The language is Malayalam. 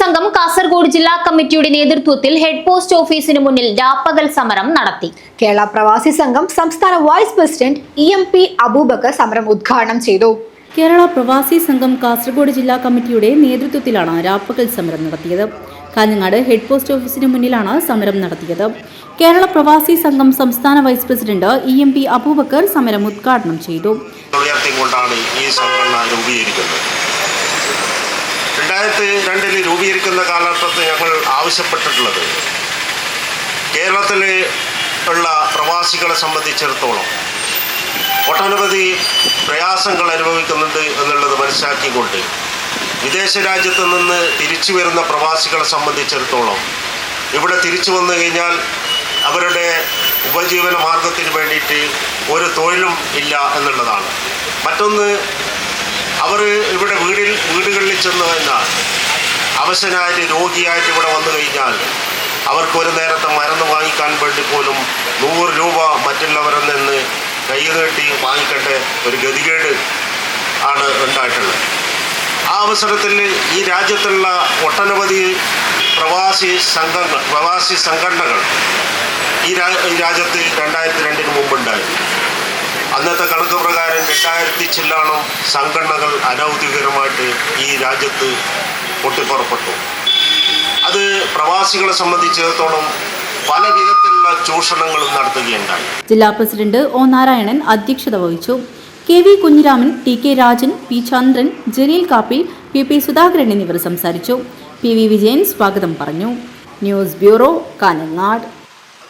സംഘം കാസർഗോഡ് ജില്ലാ കമ്മിറ്റിയുടെ നേതൃത്വത്തിൽ ഹെഡ് പോസ്റ്റ് ഓഫീസിന് മുന്നിൽ രാപ്പകൽ സമരം നടത്തി. കേരള പ്രവാസി സംഘം സംസ്ഥാന vice president E M P Abubakar സമരം ഉദ്ഘാടനം ചെയ്തു. കേരള പ്രവാസി സംഘം കാസർഗോഡ് ജില്ലാ കമ്മിറ്റിയുടെ നേതൃത്വത്തിലാണ് രാപ്പകൽ സമരം നടത്തിയത്. കാഞ്ഞങ്ങാട് ഹെഡ് പോസ്റ്റ് ഓഫീസിന് മുന്നിലാണ് സമരം നടത്തിയത്. കേരള പ്രവാസി സംഘം സംസ്ഥാന vice president E M P Abubakar സമരം ഉദ്ഘാടനം ചെയ്തു. രണ്ടായിരത്തി രണ്ടിൽ രൂപീകരിക്കുന്ന കാലഘട്ടത്തിൽ ഞങ്ങൾ ആവശ്യപ്പെട്ടിട്ടുള്ളത് കേരളത്തിൽ ഉള്ള പ്രവാസികളെ സംബന്ധിച്ചിടത്തോളം ഒട്ടനവധി പ്രയാസങ്ങൾ അനുഭവിക്കുന്നുണ്ട് എന്നുള്ളത് മനസ്സിലാക്കിക്കൊണ്ട് വിദേശ രാജ്യത്ത് നിന്ന് തിരിച്ചു വരുന്ന പ്രവാസികളെ സംബന്ധിച്ചിടത്തോളം ഇവിടെ തിരിച്ചു വന്നു കഴിഞ്ഞാൽ അവരുടെ ഉപജീവന മാർഗത്തിന് വേണ്ടിയിട്ട് ഒരു തൊഴിലും ഇല്ല എന്നുള്ളതാണ്. മറ്റൊന്ന് അവർ ഇവിടെ വീടിൽ ചെന്ന് കഴിഞ്ഞാൽ അവശനായിട്ട് രോഗിയായിട്ട് ഇവിടെ വന്നു കഴിഞ്ഞാൽ അവർക്ക് ഒരു നേരത്തെ മരുന്ന് വാങ്ങിക്കാൻ വേണ്ടി പോലും നൂറ് രൂപ മറ്റുള്ളവരിൽ നിന്ന് കൈ നീട്ടി വാങ്ങിക്കേണ്ട ഒരു ഗതികേട് ആണ് ഉണ്ടായിട്ടുള്ളത്. ആ അവസരത്തിൽ ഈ രാജ്യത്തുള്ള ഒട്ടനവധി പ്രവാസി സംഘങ്ങൾ പ്രവാസി സംഘടനകൾ ഈ രാജ്യത്ത് രണ്ടായിരത്തി രണ്ടിന് മുമ്പുണ്ടായിരുന്നു അന്നത്തെ കണക്ക് പ്രകാരം രണ്ടായിരത്തി ചില്ലാണം സംഘടനകൾ അനൗദ്യോഗികമായിട്ട് ഈ രാജ്യത്ത് പൊട്ടിപ്പുറപ്പെട്ടു. അത് പ്രവാസികളെ സംബന്ധിച്ചിടത്തോളം പല വിധത്തിലുള്ള ചൂഷണങ്ങളും നടത്തുകയുണ്ടായി. ജില്ലാ പ്രസിഡന്റ് ഒ നാരായണൻ അധ്യക്ഷത വഹിച്ചു. K V Kunhiraman T K Rajan P Chandran Jaleel Kappil P P Sudhakaran എന്നിവർ സംസാരിച്ചു. പി വി വിജയൻ സ്വാഗതം പറഞ്ഞു. News bureau Kanhangad.